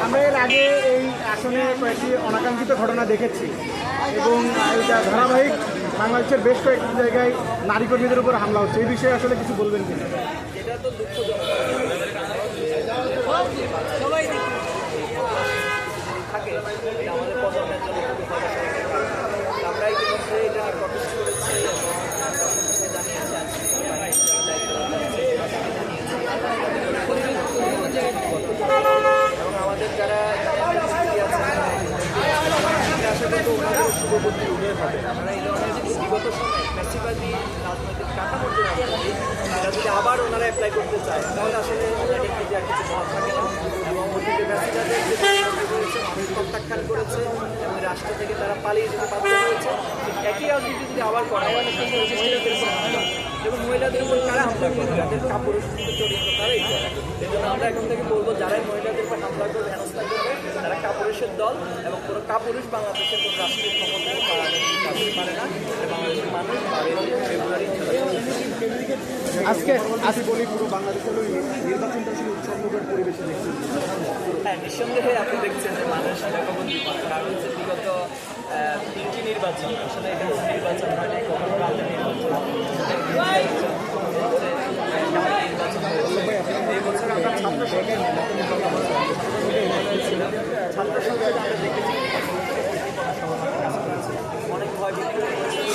আমরা এর আগে এই আসনে কয়েকটি অনাকাঙ্ক্ষিত ঘটনা দেখেছি এবং এটা ধারাবাহিক, বাংলাদেশের বেশ কয়েকটি জায়গায় নারী কর্মীদের উপর হামলা হচ্ছে। এই বিষয়ে আসলে কিছু বলবেন কিনা? থাকে এটা আমাদের প্রজন্মের জন্য খুবই হতাশার একটা কারণ। আমরা ইতিমধ্যে এটা নিয়ে প্রটেস্ট করেছি এবং প্রশাসনকে জানিয়েছি আইনশৃঙ্খলা বাহিনীর দায়িত্ব জানিয়েছি। এবং আমাদের যারা এনএসসি আছেন এটা আসলে তো ওনাদের শুভবুদ্ধি আমরা এই ধরনের বিগত সময়ে ফ্যাসিবাদী রাজনৈতিক কাঠামোর যে রাজনীতি, যদি আবার ওনারা অ্যাপ্লাই করতে চায় তাহলে আসলে ক্ষেত্রে আর কিছু এবং অতীতে প্রত্যাখ্যান করেছে এবং রাষ্ট্র থেকে তারা পালিয়ে যেতে বাধ্য হয়েছে একই রাজনীতি যদি আবার করা হয় এবং মহিলাদের উপর কারা হামলা করে? যাদের কাপড়ের সাথে জড়িত তারাই এই জন্য আমরা এখন থেকে বলব যারাই মহিলাদের উপর হেনস্থা করবে তারা কাপুরুষের দল এবং কোনো কাপুরুষ বাংলাদেশের কোনো রাষ্ট্রীয় ক্ষমতায় বা রাজনীতি পারে না বাংলাদেশের মানুষ পারে ফেব্রুয়ারি আজকে আজকে বলি পুরো বাংলাদেশের নির্বাচনটা শুধু উৎসবমুখের পরিবেশে দেখছি। হ্যাঁ নিঃসন্দেহে আপনি দেখছেন যে মানুষ এলাকাবন্দি কারণ হচ্ছে বিগত তিনটি নির্বাচন আসলে এটা নির্বাচন হয় কখনো রাতে নির্বাচন হয়। হচ্ছে, আহ, ডাকে নির্বাচন হয়েছে। এই বছর আমরা ছাত্র সংসদ ছিলাম ছাত্র সংসদে আমরা দেখেছি অনেক ভয় ভীতি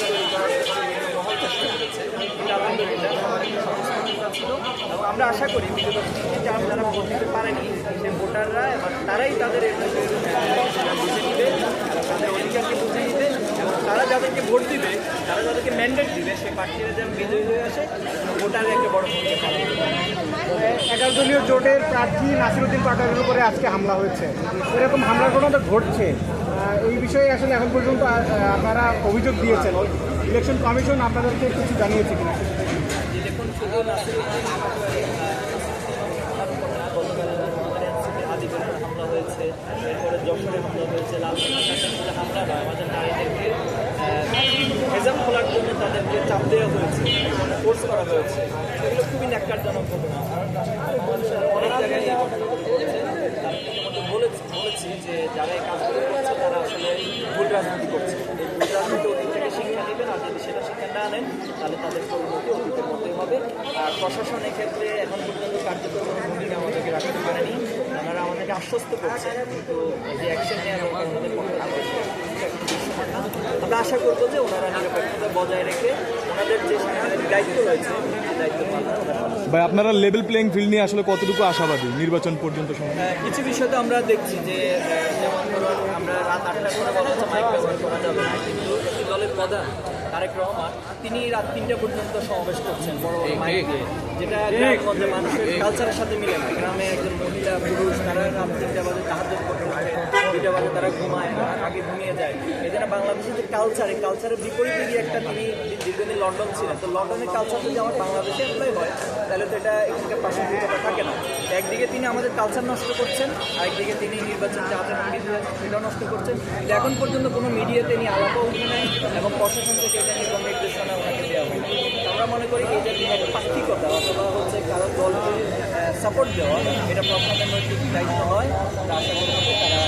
তৈরি করার জন্য বিভিন্ন মহল চেষ্টা করেছে কিন্তু আলহামদুলিল্লাহ সবার একটা সংস্কৃতিটা ছিল এবং আমরা আশা করি যারা ভোট দিতে পারেনি, সেই ভোটাররা তারাই তাদের বুঝে নিবে তাদের অধিকারকে বুঝে নিবে এবং তারা যাদেরকে ভোট দিবে, তারা যাদেরকে ম্যান্ডেট দিবে, সেই প্রার্থীরা যেন বিজয়ী হয়ে আসে ভোটারের একটা বড় ভূমিকা এগারো দলীয় জোটের প্রার্থী নাসিরুদ্দিন পাটোয়ারির উপরে আজকে হামলা হয়েছে। এরকম হামলার ঘটনা ঘটছে। এই বিষয়ে আসলে এখন পর্যন্ত আপনারা অভিযোগ দিয়েছেন। ইলেকশন কমিশন আপনাদেরকে কিছু জানিয়েছে কিনা? আদিবের হামলা হয়েছে এরপরে যশোরে হয়েছে লালমনিরহাটে হামলা আমাদের নারীদেরকে হেজাম খোলার জন্য তাদেরকে চাপ দেওয়া হয়েছে ফোর্স করা হয়েছে এগুলো খুবই ন্যাক্কারজনক ঘটনা অনেক জায়গায় বলেছি যে যারা এই কাজগুলো করছে তারা আসলে শিক্ষা নেবেন আর যদি সেটা শিক্ষা না নেন তাহলে তাদের পরিণতি হবে আর প্রশাসন এক্ষেত্রে এখন পর্যন্ত কার্যকর কোনো ভূমিকা আমাদেরকে রাখতে পারেনি ওনারা আমাদেরকে আশ্বস্ত করছে কিন্তু যে অ্যাকশন নেওয়া দরকার ওনাদের পক্ষ থেকে সেটা এখনও দৃশ্যমান না। আমরা আশা করব যে ওনারা নিরপেক্ষতা বজায় রেখে ওনাদের যে দায়িত্ব রয়েছে দায়িত্ব। ভাই আপনারা লেভেল প্লেইং ফিল্ড নিয়ে আসলে কতটুকু আশাবাদী নির্বাচন পর্যন্ত সময় কিছু বিষয় তো আমরা দেখছি যে যেমন ধরুন আমরা রাত আটটার পরে বলা হচ্ছে মাইক ব্যবহার করা যাবে না কিন্তু দলের প্রধান তারেক রহমান তিনি রাত তিনটা পর্যন্ত সমাবেশ করছেন বড় বড় মাইক দিয়ে যেটা গ্রামগঞ্জে মানুষের কালচারের সাথে মিলে না। গ্রামে একজন মহিলা পুরুষ তারা রাত তিনটা বাজে করতে পারে দুইটা বাজে তারা ঘুমায় আগে ঘুমিয়ে যায়। এই জন্য বাংলাদেশের যে কালচার এই কালচারের বিপরীতে গিয়ে একটা তিনি দীর্ঘদিন লন্ডন ছিলেন। তো লন্ডনের কালচার যদি আমার বাংলাদেশে অ্যাপ্লাই হয় তাহলে তো এটা এখানকার প্রাসঙ্গিকতা থাকে না। একদিকে তিনি আমাদের কালচার নষ্ট করছেন, আরেকদিকে তিনি নির্বাচন আছে সেটাও নষ্ট করছেন। এখন পর্যন্ত কোনো মিডিয়াতে নিয়ে আলাপও উঠে নাই এবং প্রশাসন থেকে এটা নিয়ে কোনো নির্দেশনা ওনাকে দেওয়া হয়নি। তো আমরা মনে করি এই যে একটা পাক্ষিকতা অথবা হচ্ছে কারও দলকে সাপোর্ট দেওয়া, এটা প্রশাসনের নৈতিক দায়িত্ব হয়। আশা করব যে তারা